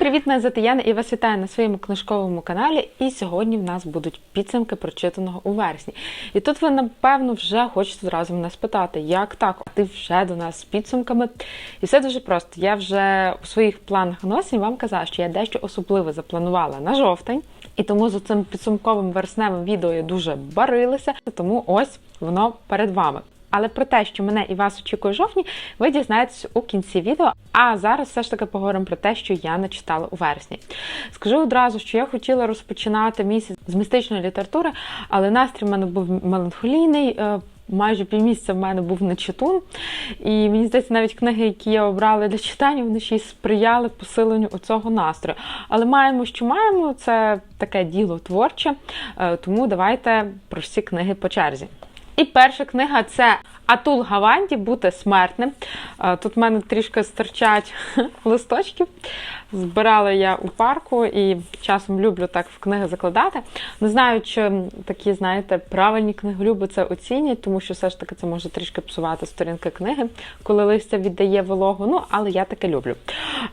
привіт, мене звати Яна і вас вітаю на своєму книжковому каналі. І сьогодні в нас будуть підсумки прочитаного у вересні. І тут ви, напевно, вже хочете зразу мене спитати, як так? Ти вже до нас з підсумками. І все дуже просто. Я вже у своїх планах на осінь вам казала, що я дещо особливе запланувала на жовтень. І тому за цим підсумковим вересневим відео я дуже барилася, тому ось воно перед вами. Але про те, що мене і вас очікує жовтні, ви дізнаєтесь у кінці відео. А зараз все ж таки поговоримо про те, що я не читала у вересні. Скажу одразу, що я хотіла розпочинати місяць з містичної літератури, але настрій в мене був меланхолійний. е, Майже півмісяця в мене був нечитун. І мені здається, навіть книги, які я обрала для читання, вони ще й сприяли посиленню цього настрою. Але маємо, що маємо, це таке діло творче, е, тому давайте про всі книги по черзі. І перша книга це Атул Гаванді Бути смертним. Е, Тут в мене трішки стирчать листочків. Збирала я у парку і часом люблю так в книги закладати. Не знаю, чи такі, знаєте, правильні книголюби це оцінять, тому що все ж таки це може трішки псувати сторінки книги, коли листя віддає вологу. Ну, але я таке люблю.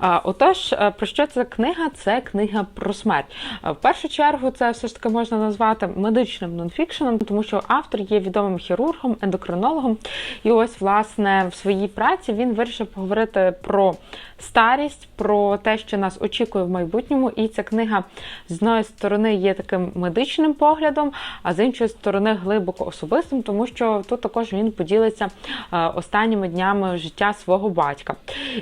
Е, Отож, е, про що ця книга? Це книга про смерть. В першу чергу це все ж таки можна назвати медичним нонфікшеном, тому що автор є відомим хірургом, ендокринологом. І ось, власне, в своїй праці він вирішив поговорити про старість, про те, що нас очікує в майбутньому. І ця книга з одної сторони є таким медичним поглядом, а з іншої сторони глибоко особистим, тому що тут також він поділиться е, останніми днями життя свого батька.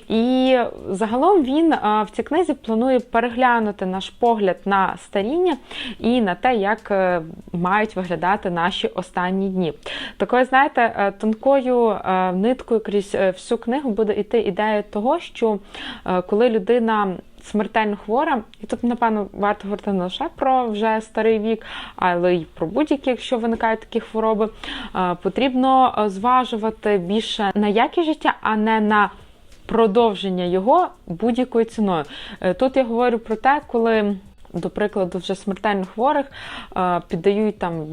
І загалом він е, в цій книзі планує переглянути наш погляд на старіння і на те, як е, мають виглядати наші останні дні. Такою, знаєте, тонкою ниткою крізь всю книгу буде йти ідея того, що коли людина смертельно хвора, і тут, напевно, варто говорити не лише про вже старий вік, але й про будь-які, якщо виникають такі хвороби, е, потрібно е, зважувати більше на якість життя, а не на продовження його будь-якою ціною. Е, Тут я говорю про те, коли. До прикладу, вже смертельно хворих піддають там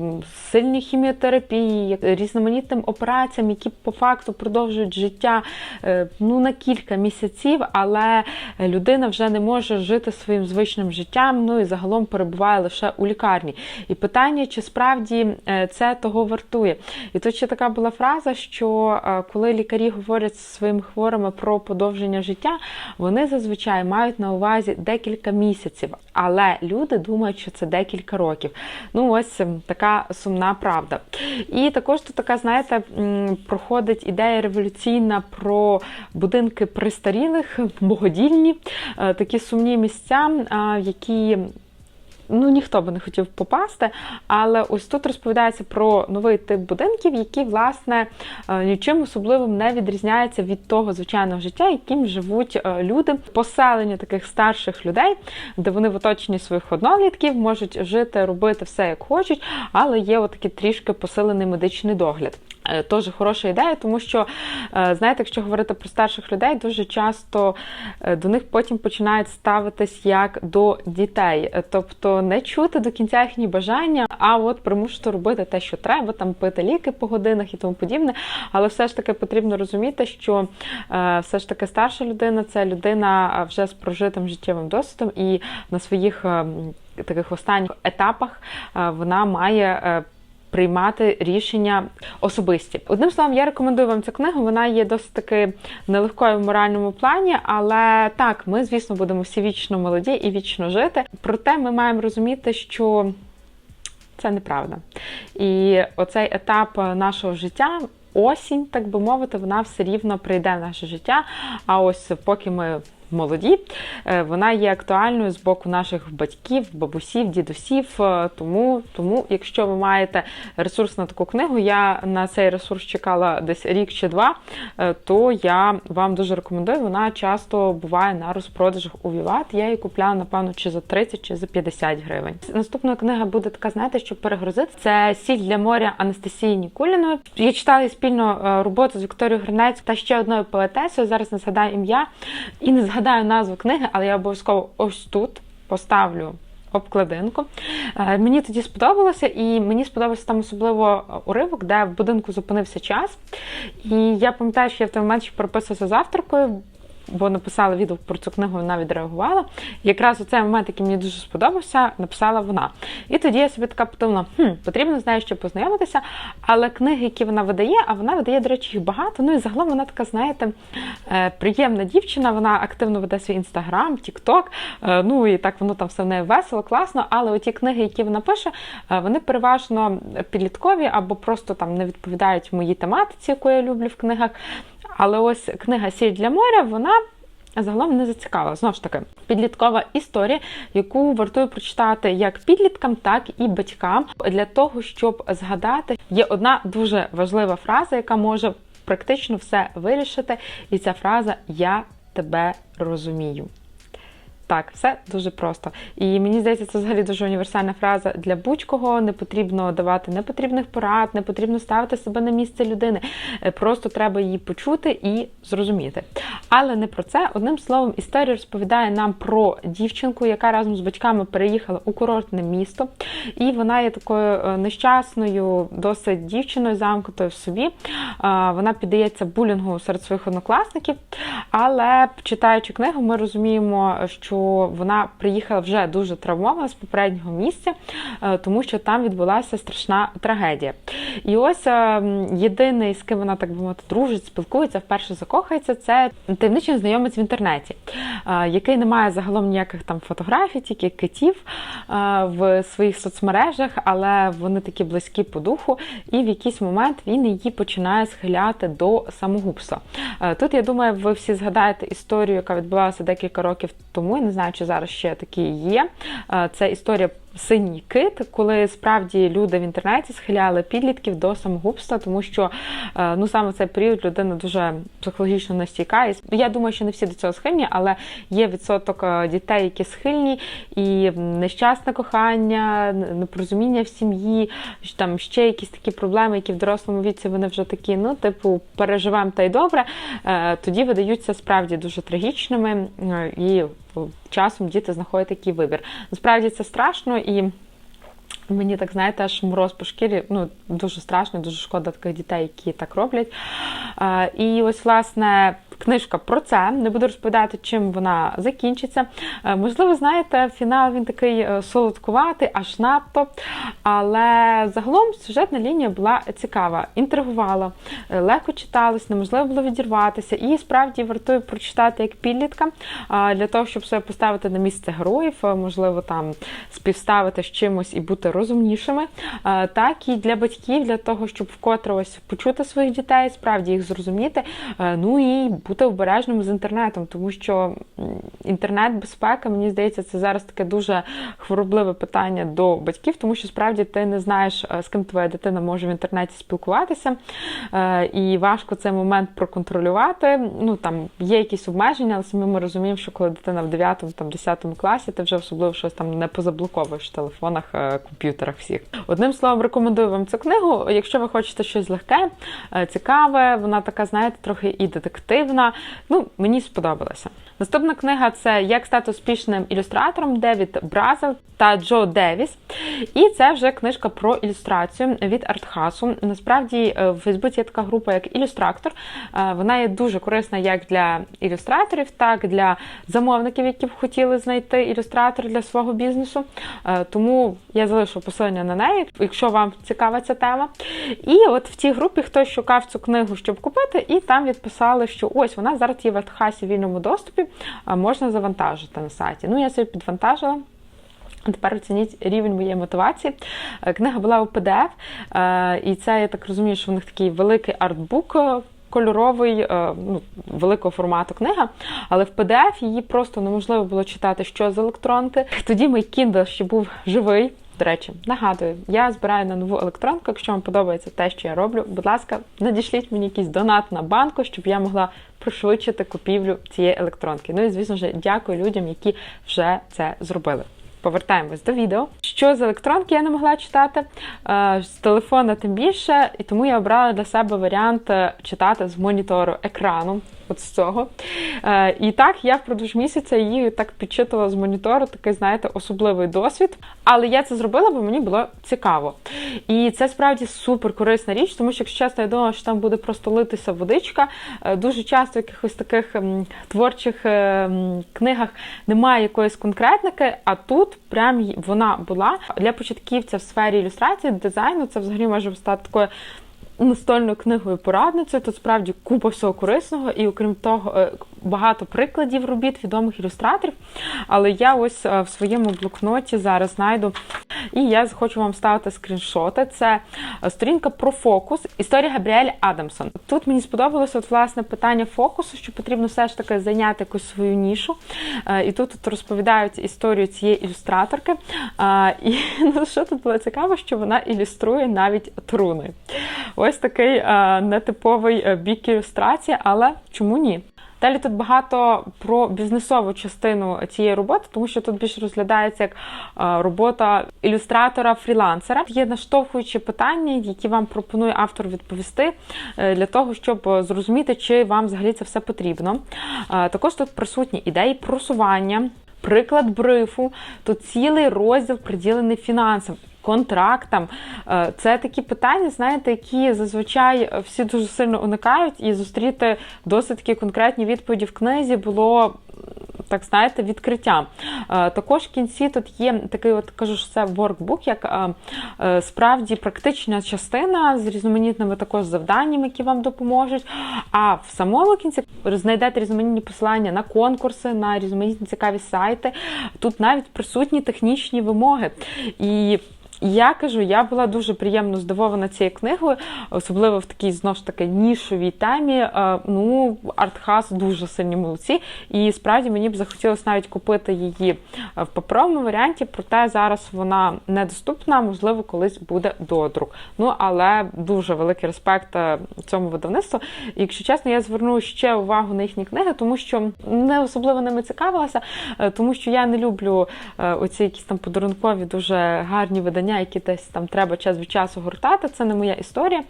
сильні хіміотерапії, різноманітним операціям, які по факту продовжують життя е, ну на кілька місяців, але людина вже не може жити своїм звичним життям. Ну і загалом перебуває лише у лікарні. І питання, чи справді е, це того вартує. І тут ще така була фраза, що е, коли лікарі говорять зі своїми хворими про подовження життя, вони зазвичай мають на увазі декілька місяців, але люди думають, що це декілька років. Ну, ось ем, така сумна правда. І також тут така, знаєте, проходить ідея революційна про будинки пристарілих, богодільні, е, такі сумні місця, які ну ніхто би не хотів попасти. Але ось тут розповідається про новий тип будинків, які, власне, е, нічим особливим не відрізняються від того звичайного життя, яким живуть е, люди. Поселення таких старших людей, де вони в оточенні своїх однолітків можуть жити, робити все як хочуть, але є отакий трішки посилений медичний догляд. Е, Теж хороша ідея, тому що, е, знаєте, якщо говорити про старших людей, дуже часто е, до них потім починають ставитись як до дітей, тобто не чути до кінця їхні бажання, а от примушувати робити те, що треба, там пити ліки по годинах і тому подібне. Але все ж таки потрібно розуміти, що все ж таки старша людина це людина вже з прожитим життєвим досвідом, і на своїх е, таких останніх етапах вона має. Приймати рішення особисті. Одним словом, я рекомендую вам цю книгу. Вона є досить таки нелегкою в моральному плані, але так, ми, звісно, будемо всі вічно молоді і вічно жити. Проте ми маємо розуміти, що це неправда. І оцей етап нашого життя. Осінь, так би мовити, вона все рівно прийде в наше життя. А ось поки ми молоді, е, вона є актуальною з боку наших батьків, бабусів, дідусів. Е, Тому, тому, якщо ви маєте ресурс на таку книгу, я на цей ресурс чекала десь рік чи два, е, то я вам дуже рекомендую. Вона часто буває на розпродажах у Віват. Я її купляла, напевно, чи за 30, чи за 50 гривень. Наступна книга буде така, знаєте, щоб перегрузити. Це сіль для моря Анастасії Нікуліної. Я читала спільно роботу з Вікторією Гринець та ще одною поетесою. Зараз не згадаю ім'я і не згадаю назву книги, але я обов'язково ось тут поставлю. Обкладинку. Е, Мені тоді сподобалося, і мені сподобався там особливо уривок, де в будинку зупинився час. І я пам'ятаю, що я в той момент ще переписувалася з авторкою. Бо написала відгук про цю книгу, вона відреагувала. Якраз у цей момент, який мені дуже сподобався, написала вона. І тоді я собі така подумала, хм, потрібно з нею ще познайомитися. Але книги, які вона видає, а вона видає, до речі, їх багато. Ну і загалом вона така, знаєте, е, приємна дівчина. Вона активно веде свій інстаграм, тікток. Ну і так воно там все в неї весело, класно. Але оті книги, які вона пише, е, вони переважно підліткові або просто там не відповідають моїй тематиці, яку я люблю в книгах. Але ось книга Сіль для моря, вона. Загалом не зацікавила. Знову ж таки, підліткова історія, яку вартує прочитати як підліткам, так і батькам для того, щоб згадати, є одна дуже важлива фраза, яка може практично все вирішити. І ця фраза Я тебе розумію. Так, все дуже просто. І мені здається, це взагалі дуже універсальна фраза для будь-кого. Не потрібно давати непотрібних порад, не потрібно ставити себе на місце людини. Е, Просто треба її почути і зрозуміти. Але не про це. Одним словом, історія розповідає нам про дівчинку, яка разом з батьками переїхала у курортне місто. І вона є такою е, нещасною, досить дівчиною, замкнутою в собі. Вона піддається булінгу серед своїх однокласників. Але читаючи книгу, ми розуміємо, що вона приїхала вже дуже травмована з попереднього місця, е, тому що там відбулася страшна трагедія. І ось е, єдиний, з ким вона так би мовити, дружить, спілкується, вперше закохається, це таємничий знайомець в інтернеті, е, який не має загалом ніяких там фотографій, тільки китів в своїх соцмережах, але вони такі близькі по духу, і в якийсь момент він її починає схиляти до самогубства. Тут я думаю, ви всі згадаєте історію, яка відбувалася декілька років тому. Я не знаю, чи зараз ще такі є. Це історія синій кит, коли справді люди в інтернеті схиляли підлітків до самогубства, тому що ну саме в цей період людина дуже психологічно настійка. І я думаю, що не всі до цього схильні, але є відсоток дітей, які схильні, і нещасне кохання, непорозуміння в сім'ї, там ще якісь такі проблеми, які в дорослому віці вони вже такі, ну, типу, переживаємо та й добре. Тоді видаються справді дуже трагічними і часом діти знаходять такий вибір. Насправді це страшно і. Мені так, знаєте, аж мороз по шкірі, ну, дуже страшно, дуже шкода таких дітей, які так роблять. І ось, власне, книжка про це. Не буду розповідати, чим вона закінчиться. Можливо, знаєте, фінал він такий солодкуватий, аж надто. Але загалом сюжетна лінія була цікава, інтригувала, легко читалась, неможливо було відірватися. І справді вартує прочитати як підлітка для того, щоб себе поставити на місце героїв, можливо, там співставити з чимось і бути розумнішими. Так і для батьків, для того, щоб вкотре ось почути своїх дітей, справді їх зрозуміти. Ну і бути обережним з інтернетом, тому що інтернет-безпека, мені здається, це зараз таке дуже хворобливе питання до батьків, тому що справді ти не знаєш, з ким твоя дитина може в інтернеті спілкуватися, і важко цей момент проконтролювати. Ну там є якісь обмеження, але самі ми розуміємо, що коли дитина в 9-10 класі, ти вже особливо щось там не позаблоковуєш в телефонах, комп'ютерах всіх. Одним словом, рекомендую вам цю книгу. Якщо ви хочете щось легке, цікаве, вона така, знаєте, трохи і детективна. Ну, мені сподобалося. Наступна книга це Як стати успішним ілюстратором Девід Бразел та Джо Девіс. І це вже книжка про ілюстрацію від Артхасу. Насправді в Фейсбуці є така група, як ілюстрактор. Вона є дуже корисна як для ілюстраторів, так і для замовників, які б хотіли знайти ілюстратор для свого бізнесу. Тому я залишу посилання на неї, якщо вам цікава ця тема. І от в цій групі хтось шукав цю книгу, щоб купити, і там відписали, що ось вона зараз є в Артхасі в вільному доступі, можна завантажити на сайті. Ну, я собі підвантажила. Тепер оцініть рівень моєї мотивації. Книга була у PDF, і це, я так розумію, що в них такий великий артбук. Кольоровий, ну, великого формату книга, але в PDF її просто неможливо було читати, що з електронки. Тоді мій Kindle ще був живий. До речі, нагадую, я збираю на нову електронку. Якщо вам подобається те, що я роблю, будь ласка, надішліть мені якийсь донат на банку, щоб я могла пришвидшити купівлю цієї електронки. Ну і звісно ж, дякую людям, які вже це зробили. Повертаємось до відео. Що з електронки я не могла читати, з телефона тим більше, і тому я обрала для себе варіант читати з монітору екрану. От з цього. Е, І так я впродовж місяця її так підчитувала з монітору, такий, знаєте, особливий досвід. Але я це зробила, бо мені було цікаво. І це справді супер корисна річ, тому що, якщо чесно, я думала, що там буде просто литися водичка. Е, Дуже часто в якихось таких м, творчих е, книгах немає якоїсь конкретники, а тут прям вона була. Для початківця в сфері ілюстрації, дизайну, це взагалі може стати такою настольною книгою порадницею. Тут справді купа всього корисного, і окрім того, е, багато прикладів робіт відомих ілюстраторів. Але я ось е, в своєму блокноті зараз знайду. І я хочу вам ставити скріншоти. Це е, сторінка про фокус. Історія Габріель Адамсон. Тут мені сподобалося от, власне питання фокусу, що потрібно все ж таки зайняти якусь свою нішу. І тут, тут розповідають історію цієї ілюстраторки. І ну, що тут було цікаво, що вона ілюструє навіть труни. Ось такий е, нетиповий е, бік ілюстрації, але чому ні? Далі тут багато про бізнесову частину цієї роботи, тому що тут більше розглядається як е, робота ілюстратора-фрілансера. Є наштовхуючі питання, які вам пропонує автор відповісти е, для того, щоб зрозуміти, чи вам взагалі це все потрібно. Також тут присутні ідеї просування. Приклад брифу, тут цілий розділ приділений фінансам, контрактам. Е, Це такі питання, знаєте, які зазвичай всі дуже сильно уникають, і зустріти досить такі конкретні відповіді в книзі було. Так, знаєте, відкриття. Е, Також в кінці тут є такий, от кажу, що це воркбук, як е, справді практична частина з різноманітними також завданнями, які вам допоможуть. А в самому кінці знайдете різноманітні посилання на конкурси, на різноманітні цікаві сайти. Тут навіть присутні технічні вимоги. І я кажу, я була дуже приємно здивована цією книгою, особливо в такій знову ж таки нішовій темі. Е, Ну, артхас дуже сильні молодці, і справді мені б захотілося навіть купити її в паперовому варіанті, проте зараз вона недоступна, можливо, колись буде додрук. Ну але дуже великий респект е, цьому видавництву. І, якщо чесно, я зверну ще увагу на їхні книги, тому що не особливо ними цікавилася, е, тому що я не люблю оці якісь там подарункові, дуже гарні видання, які десь там треба час від часу гортати. Це не моя історія.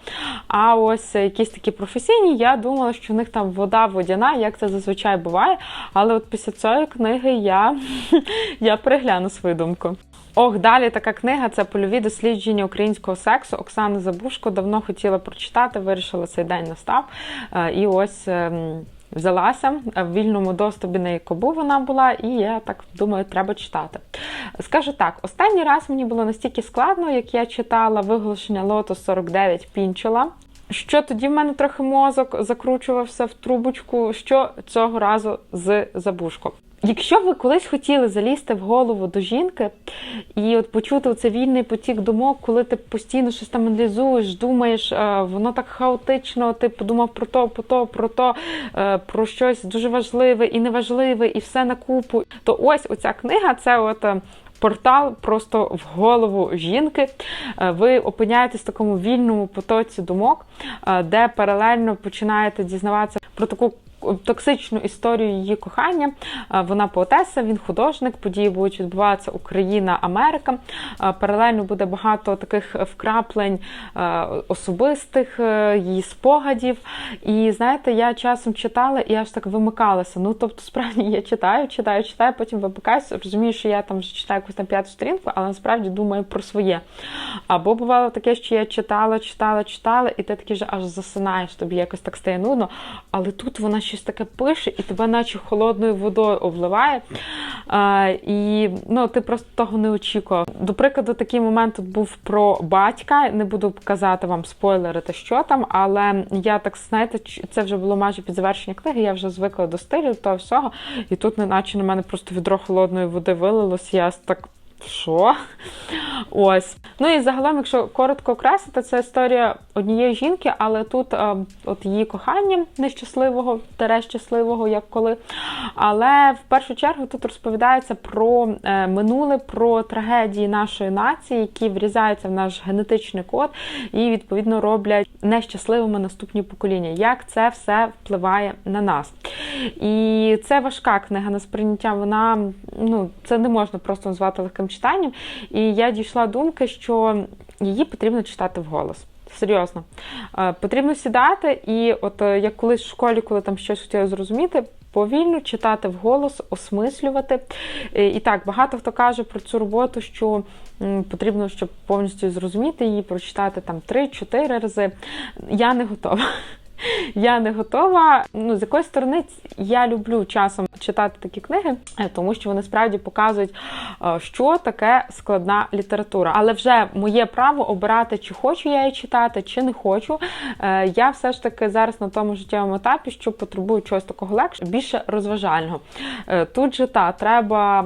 А ось якісь такі професійні, я думала, що у них там вода водяна, як це зазвичай буває. Але от після цієї книги я, я перегляну свою думку. Ох, далі така книга це польові дослідження українського сексу. Оксана Забушко давно хотіла прочитати, вирішила цей день настав. Е, І ось. Взялася в вільному доступі на Якобу вона була, і я так думаю, треба читати. Скажу так, останній раз мені було настільки складно, як я читала виголошення лоту 49 пінчела. Що тоді в мене трохи мозок закручувався в трубочку, що цього разу з забушко. Якщо ви колись хотіли залізти в голову до жінки і от почути цей вільний потік думок, коли ти постійно щось там аналізуєш, думаєш, е, воно так хаотично, ти подумав про то, про то, про то, е, про щось дуже важливе і неважливе, і все на купу, то ось оця книга це от. е, Портал просто в голову жінки. Ви опиняєтесь в такому вільному потоці думок, де паралельно починаєте дізнаватися про таку токсичну історію її кохання. Е, Вона поетеса, він художник. Події будуть відбуватися Україна, Америка. Е, Паралельно буде багато таких вкраплень е, особистих, її спогадів. І знаєте, я часом читала і аж так вимикалася. Ну, тобто, справді я читаю, читаю, читаю, потім вимикаюся, розумію, що я там вже читаю якусь там п'яту сторінку, але насправді думаю про своє. Або бувало таке, що я читала, читала, читала, і ти таки вже аж засинаєш, тобі якось так стає нудно. Але тут вона щось таке пише, і тебе наче холодною водою обливає. А, і ну, ти просто того не очікував. До прикладу, такий момент тут був про батька. Не буду казати вам спойлерити, що там, але я так знаєте, це вже було майже під завершення книги. Я вже звикла до стилю того всього. І тут, неначе на мене просто відро холодної води вилилось. Я так. Що? Ось. Ну і загалом, якщо коротко окреслити, це історія однієї жінки, але тут е, от її кохання нещасливого, тере щасливого, як коли. Але в першу чергу тут розповідається про е, минуле, про трагедії нашої нації, які врізаються в наш генетичний код і відповідно роблять нещасливими наступні покоління. Як це все впливає на нас? І це важка книга на сприйняття. Вона ну це не можна просто назвати легким читанням. І я дійшла думки, що її потрібно читати вголос. Серйозно. Е, Потрібно сідати, і от е, як колись в школі, коли там щось хотіла зрозуміти, повільно читати вголос, осмислювати. Е, І так, багато хто каже про цю роботу, що потрібно, щоб повністю зрозуміти її, прочитати там 3-4 рази. Я не готова. Я не готова. Ну, з якоїсь сторони, я люблю часом читати такі книги, е, тому що вони справді показують, е, що таке складна література. Але вже моє право обирати, чи хочу я її читати, чи не хочу. Е, Я все ж таки зараз на тому життєвому етапі, що потребую чогось такого легше, більше розважального. Тут же та треба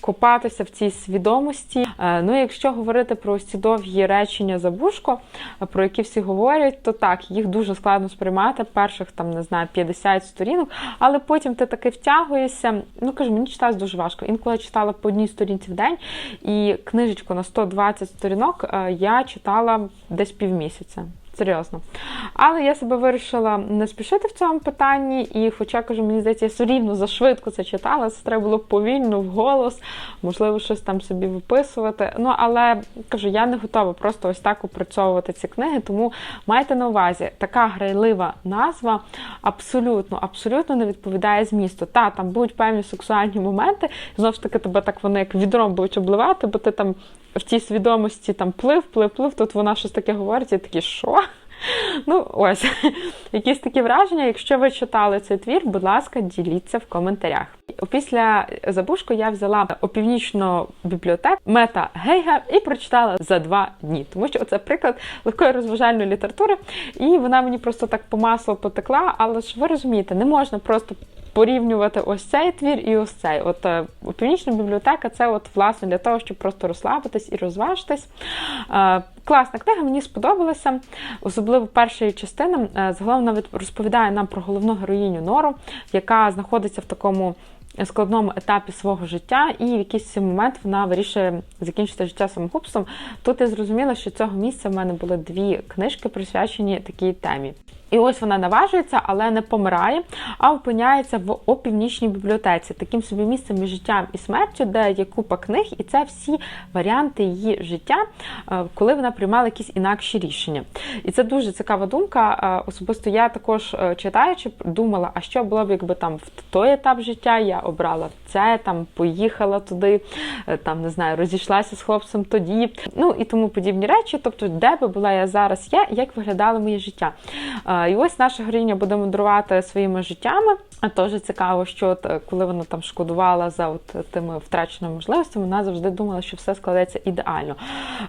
копатися в цій свідомості. Ну, якщо говорити про ці довгі речення забушко, е, про які всі говорять, то так, їх дуже складно сприймати перших там не знаю 50 сторінок, але потім ти таки втягуєшся. Ну кажу, мені читалось дуже важко. Інколи я читала по одній сторінці в день, і книжечку на 120 сторінок е, я читала десь півмісяця. Серйозно. Але я себе вирішила не спішити в цьому питанні, і, хоча кажу, мені здається, я все рівно зашвидко це читала, це треба було повільно, вголос, можливо, щось там собі виписувати. Ну, але кажу, я не готова просто ось так опрацьовувати ці книги, тому майте на увазі, така грайлива назва абсолютно, абсолютно не відповідає змісту. Та, там будуть певні сексуальні моменти, знову ж таки, тебе так вони як відром будуть обливати, бо ти там в тій свідомості там плив, плив, плив, тут вона щось таке говорить, і такі, що? Ну, ось, якісь такі враження. Якщо ви читали цей твір, будь ласка, діліться в коментарях. Після забушку я взяла опівнічну бібліотеку Мета Гейга і прочитала за два дні, тому що це приклад легкої розважальної літератури, і вона мені просто так по маслу потекла. Але ж ви розумієте, не можна просто порівнювати ось цей твір і ось цей. От е, північна бібліотека це от власне для того, щоб просто розслабитись і розважитись. Е, Класна книга, мені сподобалася, особливо перша частина. Е, Загалом навіть розповідає нам про головну героїню Нору, яка знаходиться в такому складному етапі свого життя, і в якийсь момент вона вирішує закінчити життя самогубством. Тут я зрозуміла, що цього місця в мене були дві книжки, присвячені такій темі. І ось вона наважується, але не помирає, а опиняється в опівнічній бібліотеці, таким собі місцем між життям і смертю, де є купа книг, і це всі варіанти її життя, е, коли вона приймала якісь інакші рішення. І це дуже цікава думка. Е, Особисто я також е, читаючи, думала, а що було б, якби там в той етап життя я обрала це, там поїхала туди, там не знаю, розійшлася з хлопцем тоді, ну і тому подібні речі. Тобто, де би була я зараз, я, як виглядало моє життя. Е, І ось наша героїня буде мандрувати своїми життями. А теж цікаво, що от, е, коли вона там шкодувала за от тими втраченими можливостями, вона завжди думала, що все складеться ідеально.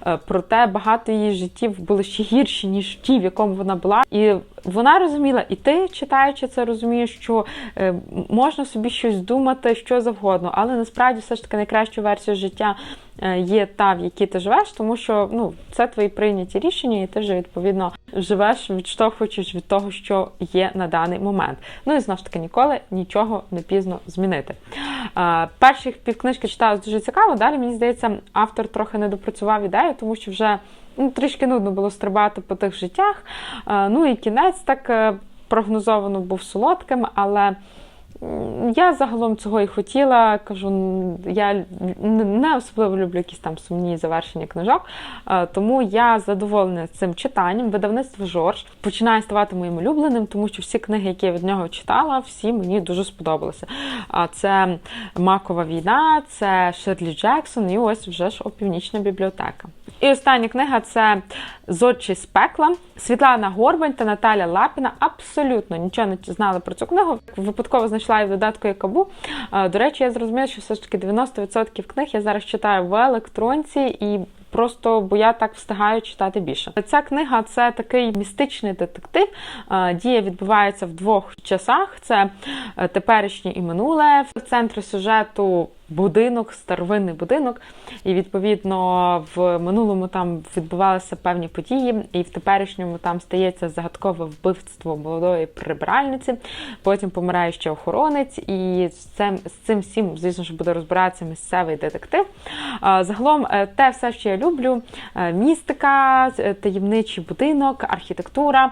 Е, Проте багато її життів були ще гірші, ніж ті, в якому вона була. І вона розуміла, і ти, читаючи це, розумієш, що е, можна собі щось думати, що завгодно, але насправді все ж таки найкраща версія життя е, є та, в якій ти живеш, тому що ну, це твої прийняті рішення, і ти вже відповідно живеш, відштовхуючись від того, що є на даний момент. Ну і знову ж таки ніколи нічого не пізно змінити. Перші півкнижки читалось дуже цікаво. Далі мені здається, автор трохи не допрацював ідею, тому що вже ну, трішки нудно було стрибати по тих життях. Ну і кінець так е, прогнозовано був солодким, але. Я загалом цього і хотіла. Кажу, я не особливо люблю якісь там сумні завершення книжок, е, тому я задоволена цим читанням. Видавництво Жорж починає ставати моїм улюбленим, тому що всі книги, які я від нього читала, всі мені дуже сподобалися. А це Макова війна, це Шерлі Джексон, і ось вже ж опівнічна бібліотека. І остання книга це Зодчі з пекла. Світлана Горбань та Наталя Лапіна абсолютно нічого не знали про цю книгу. Випадково знайшла її в додатку Якабу. Е, До речі, я зрозуміла, що все ж таки 90% книг я зараз читаю в електронці і. Просто бо я так встигаю читати більше. Ця книга це такий містичний детектив. Е, Дія відбувається в двох часах: це е, теперішнє і минуле. В центрі сюжету будинок, старовинний будинок. І відповідно в минулому там відбувалися певні події, і в теперішньому там стається загадкове вбивство молодої прибиральниці. Потім помирає ще охоронець, і з цим, з цим всім, звісно ж, буде розбиратися місцевий детектив. Загалом, е, те все, що я люблю: е, містика, е, таємничий будинок, архітектура,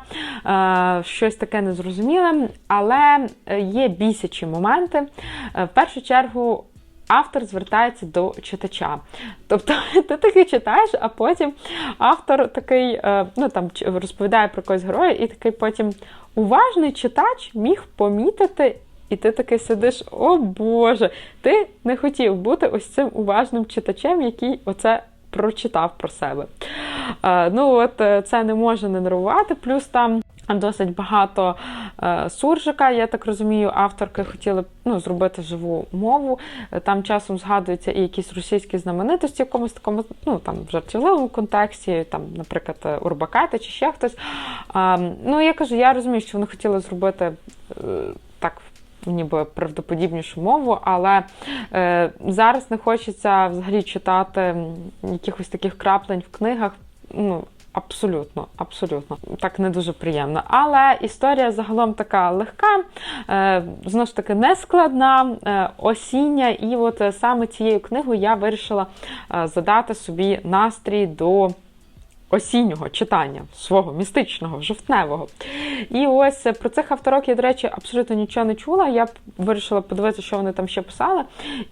щось таке незрозуміле, але є бісячі моменти. В першу чергу автор звертається до читача. Тобто ти таки читаєш, а потім автор такий е, ну там розповідає про якогось героя, і такий потім уважний читач міг помітити. І ти такий сидиш, о Боже, ти не хотів бути ось цим уважним читачем, який оце прочитав про себе. Е, ну от е, це не може не нервувати. Плюс там досить багато е, суржика. Я так розумію, авторки хотіли ну, зробити живу мову. Е, Там часом згадуються і якісь російські знаменитості в якомусь такому ну там в жартівливому контексті, там, наприклад, е, Урбакайте чи ще хтось. А, ну я кажу, я розумію, що вони хотіли зробити е, так. Ніби правдоподібнішу мову, але е, зараз не хочеться взагалі читати якихось таких краплень в книгах. Ну, абсолютно, абсолютно. Так не дуже приємно. Але історія загалом така легка, е, знову ж таки, нескладна, е, осіння. І от е, саме цією книгою я вирішила задати собі настрій до осіннього читання свого містичного, жовтневого. І ось е, про цих авторок я, до речі, абсолютно нічого не чула. Я вирішила подивитися, що вони там ще писали.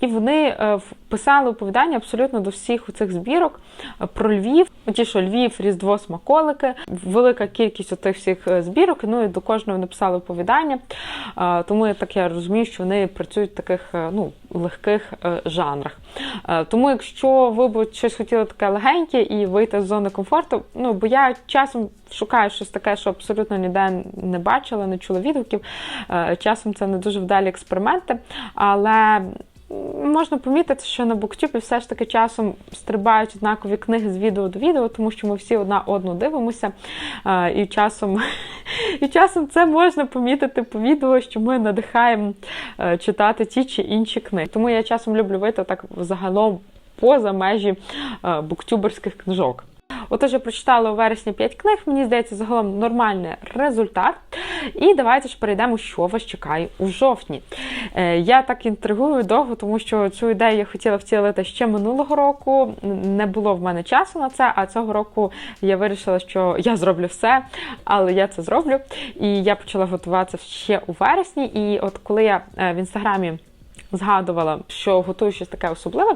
І вони е, писали оповідання абсолютно до всіх цих збірок е, про Львів. Ті, що Львів, Різдво, Смаколики, велика кількість тих всіх збірок. Ну і до кожного написали оповідання. Тому я так я розумію, що вони працюють в таких ну, легких е, жанрах. Е, Тому, якщо ви б щось хотіли таке легеньке і вийти з зони комфорту, ну бо я часом шукаю щось таке, що абсолютно ніде не бачила, не чула відгуків. Е, Часом це не дуже вдалі експерименти, але. Можна помітити, що на буктюбі все ж таки часом стрибають однакові книги з відео до відео, тому що ми всі одна одну дивимося. І часом, і часом це можна помітити по відео, що ми надихаємо е, читати ті чи інші книги. Тому я часом люблю вийти так загалом поза межі е, буктюберських книжок. Отож, я прочитала у вересні 5 книг, мені здається, загалом нормальний результат. І давайте ж перейдемо, що вас чекає у жовтні. Е, Я так інтригую довго, тому що цю ідею я хотіла втілити ще минулого року. Не було в мене часу на це, а цього року я вирішила, що я зроблю все, але я це зроблю. І я почала готуватися ще у вересні. І от коли я е, в інстаграмі згадувала, що готую щось таке особливе,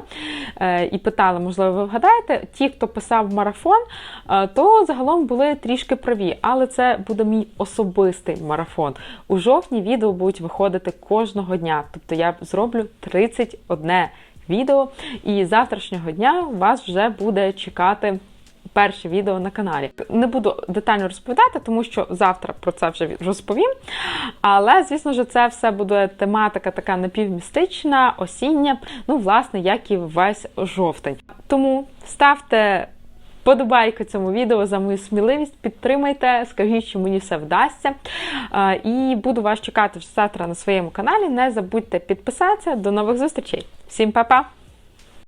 е, і питала, можливо, ви вгадаєте, ті, хто писав марафон, е, то загалом були трішки праві, але це буде мій особистий марафон. У жовтні відео будуть виходити кожного дня. Тобто я зроблю 31 відео, і завтрашнього дня вас вже буде чекати перше відео на каналі. Не буду детально розповідати, тому що завтра про це вже розповім. Але, звісно ж, це все буде тематика така напівмістична, осіння, ну, власне, як і весь жовтень. Тому ставте. Подобайку цьому відео за мою сміливість, підтримайте, скажіть, що мені все вдасться. І буду вас чекати вже завтра на своєму каналі. Не забудьте підписатися. До нових зустрічей. Всім па-па!